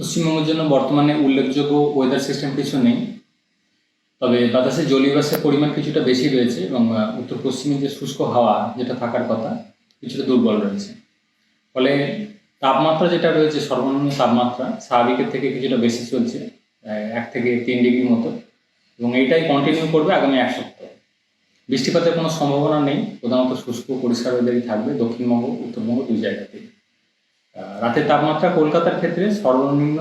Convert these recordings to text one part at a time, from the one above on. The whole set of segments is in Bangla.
পশ্চিমবঙ্গের জন্য বর্তমানে উল্লেখযোগ্য ওয়েদার সিস্টেম কিছু নেই। তবে বাতাসে জলীয় পরিমাণ কিছুটা বেশি রয়েছে এবং উত্তর পশ্চিমে যে শুষ্ক হাওয়া, যেটা থাকার কথা, কিছুটা দুর্বল রয়েছে। ফলে তাপমাত্রা যেটা রয়েছে, সর্বনিম্ন তাপমাত্রা স্বাভাবিকের থেকে কিছুটা বেশি চলছে এক থেকে তিন ডিগ্রি মতো। এবং এইটাই কন্টিনিউ করবে আগামী এক সপ্তাহ। বৃষ্টিপাতের কোনো সম্ভাবনা নেই। প্রধানত শুষ্ক পরিষ্কার ওয়েদারই থাকবে দক্ষিণবঙ্গ, উত্তরবঙ্গ দুই জায়গাতেই। রাতের তাপমাত্রা কলকাতার ক্ষেত্রে সর্বনিম্ন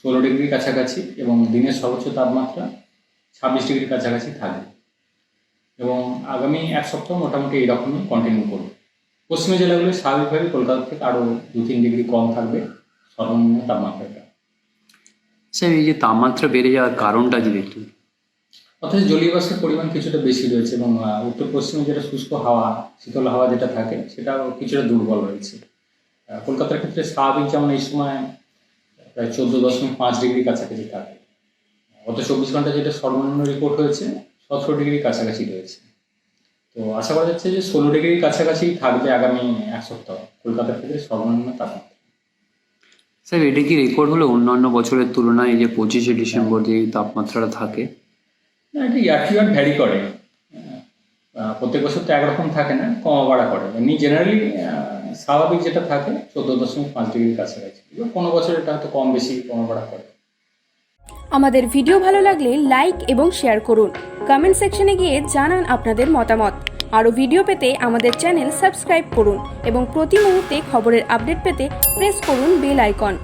ষোলো ডিগ্রির কাছাকাছি এবং দিনের সর্বোচ্চ তাপমাত্রা ছাব্বিশ ডিগ্রির কাছাকাছি থাকবে এবং আগামী এক সপ্তাহ মোটামুটি এইরকমই কন্টিনিউ করবে। পশ্চিমী জেলাগুলি স্বাভাবিকভাবে কলকাতা থেকে আরও দু তিন ডিগ্রি কম থাকবে সর্বনিম্ন তাপমাত্রাটা। স্যার এই যে তাপমাত্রা বেড়ে যাওয়ার কারণটা যদি একটু অথচ জলীয় বাষ্পের পরিমাণ কিছুটা বেশি রয়েছে এবং উত্তর পশ্চিমে যেটা শুষ্ক হাওয়া শীতল হাওয়া যেটা থাকে সেটাও কিছুটা দুর্বল রয়েছে। কলকাতার ক্ষেত্রে স্বাভাবিক যেমন এই সময় প্রায় চোদ্দ দশমিক পাঁচ ডিগ্রি কাছাকাছি থাকে। গত চব্বিশ ঘণ্টা যেটা সর্বনিম্ন রিপোর্ট হয়েছে সতেরো ডিগ্রির কাছাকাছি রয়েছে। তো আশা করা যাচ্ছে যে ষোলো ডিগ্রির কাছাকাছি থাকবে আগামী এক সপ্তাহ। কলকাতার ক্ষেত্রে সর্বনিম্ন তাপমাত্রা। স্যার এটা কি রেকর্ড হলো অন্যান্য বছরের তুলনায় এই যে পঁচিশে ডিসেম্বর যে তাপমাত্রাটা থাকে? না এটা ইয়ার টু ইয়ার ভ্যারি করে। প্রত্যেক বছর তো একরকম থাকে না, কমা বাড়া করে। এমনি জেনারেলি স্বাভাবিক যেটা থাকে, চোদ্দ দশমিক পাঁচ ডিগ্রির কাছাকাছি। কোনো বছর এটা হয়তো কম বেশি, কমা বাড়া করে। আমাদের ভিডিও ভালো লাগলে লাইক এবং শেয়ার করুন। কমেন্ট সেকশনে গিয়ে জানান আপনাদের মতামত। আরও ভিডিও পেতে আমাদের চ্যানেল সাবস্ক্রাইব করুন এবং প্রতি মুহূর্তে খবরের আপডেট পেতে প্রেস করুন বেল আইকন